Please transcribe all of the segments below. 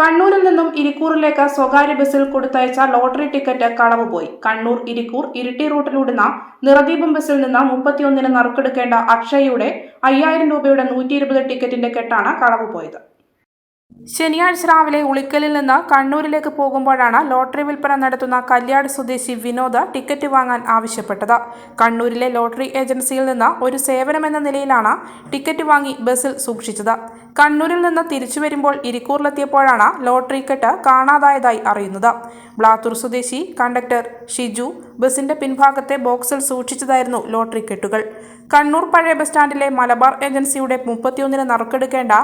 കണ്ണൂരിൽ നിന്നും ഇരിക്കൂറിലേക്ക് സ്വകാര്യ ബസ്സിൽ കൊടുത്തയച്ച ലോട്ടറി ടിക്കറ്റ് കളവുപോയി. കണ്ണൂർ ഇരിക്കൂർ ഇരിട്ടി റൂട്ടിലൂടുന്ന നിറദീപം ബസ്സിൽ നിന്ന് മുപ്പത്തിയൊന്നിന് നറുക്കെടുക്കേണ്ട അക്ഷയയുടെ അയ്യായിരം രൂപയുടെ നൂറ്റി ഇരുപത് ടിക്കറ്റിന്റെ കെട്ടാണ് കളവുപോയത്. ശനിയാഴ്ച രാവിലെ ഉളിക്കലിൽ നിന്ന് കണ്ണൂരിലേക്ക് പോകുമ്പോഴാണ് ലോട്ടറി വിൽപ്പന നടത്തുന്ന കല്യാട് സ്വദേശി വിനോദ് ടിക്കറ്റ് വാങ്ങാൻ ആവശ്യപ്പെട്ടത്. കണ്ണൂരിലെ ലോട്ടറി ഏജൻസിയിൽ നിന്ന് ഒരു സേവനമെന്ന നിലയിലാണ് ടിക്കറ്റ് വാങ്ങി ബസ്സിൽ സൂക്ഷിച്ചത്. കണ്ണൂരിൽ നിന്ന് തിരിച്ചു വരുമ്പോൾ ഇരിക്കൂറിലെത്തിയപ്പോഴാണ് ലോട്ടറി കെട്ട് കാണാതായതായി അറിയുന്നത്. ബ്ലാത്തൂർ സ്വദേശി കണ്ടക്ടർ ഷിജു ബസിന്റെ പിൻഭാഗത്തെ ബോക്സിൽ സൂക്ഷിച്ചതായിരുന്നു ലോട്ടറി കെട്ടുകൾ. കണ്ണൂർ പഴയ ബസ് സ്റ്റാൻഡിലെ മലബാർ ഏജൻസിയുടെ മുപ്പത്തിയൊന്നിന് നറുക്കെടുക്കേണ്ട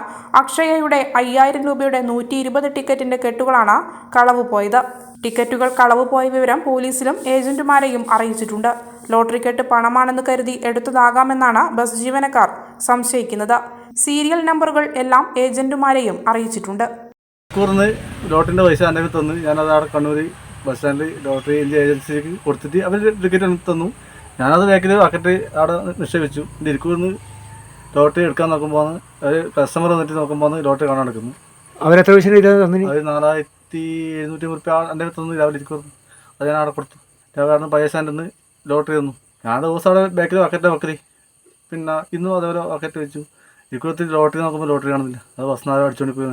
അക്ഷയയുടെ അയ്യായിരം രൂപയുടെ നൂറ്റി ഇരുപത് ടിക്കറ്റിന്റെ കെട്ടുകളാണ് കളവ് പോയത്. ടിക്കറ്റുകൾ കളവ് പോയ വിവരം പോലീസിലും ഏജന്റുമാരെയും അറിയിച്ചിട്ടുണ്ട്. ലോട്ടറി കെട്ട് പണമാണെന്ന് കരുതി എടുത്തതാകാമെന്നാണ് ബസ് ജീവനക്കാർ സംശയിക്കുന്നത്. സീരിയൽ നമ്പറുകൾ എല്ലാം ഏജന്റുമാരെയും അറിയിച്ചിട്ടുണ്ട്. ലോട്ടിന്റെ പൈസ എന്റെ തന്നു. ഞാനത് അവിടെ കണ്ണൂർ ബസ് സ്റ്റാൻഡിൽ ലോട്ടറി ഏജൻസിക്ക് കൊടുത്തിട്ട് അവർ ടിക്കറ്റ് തന്നു. ഞാനത് ബാക്കിൽ ബക്കറ്റ് അവിടെ നിക്ഷേപിച്ചു. എന്റെ ഇരിക്കുമെന്ന് ലോട്ടറി എടുക്കാൻ നോക്കുമ്പോൾ ഒരു കസ്റ്റമർ വന്നിട്ട് നോക്കുമ്പോൾ ലോട്ടറി കാണാൻ എടുക്കുന്നു. അവരെത്ര പൈസ അവർ നാലായിരത്തി എഴുന്നൂറ്റി റുപ്യ എന്റെ അടുത്ത് തന്നു. രാവിലെ ഇരിക്കുന്നു അത് ഞാൻ അവിടെ കൊടുത്തു. രാവിലെ കാരണം സ്റ്റാൻഡിൽ നിന്ന് ലോട്ടറി തന്നു. ഞാൻ ദിവസം അവിടെ ബാക്കിൽ ബക്കറ്റ് വക്കറി പിന്നെ ഇന്നും അതേപോലെ ബക്കറ്റ് വെച്ചു. ഇരിക്കൂറത്തിൽ ലോട്ടറി നോക്കുമ്പോൾ ലോട്ടറി കാണുന്നില്ല. അത് ബസ് നാളെ അടിച്ചുകൊണ്ട് പോയി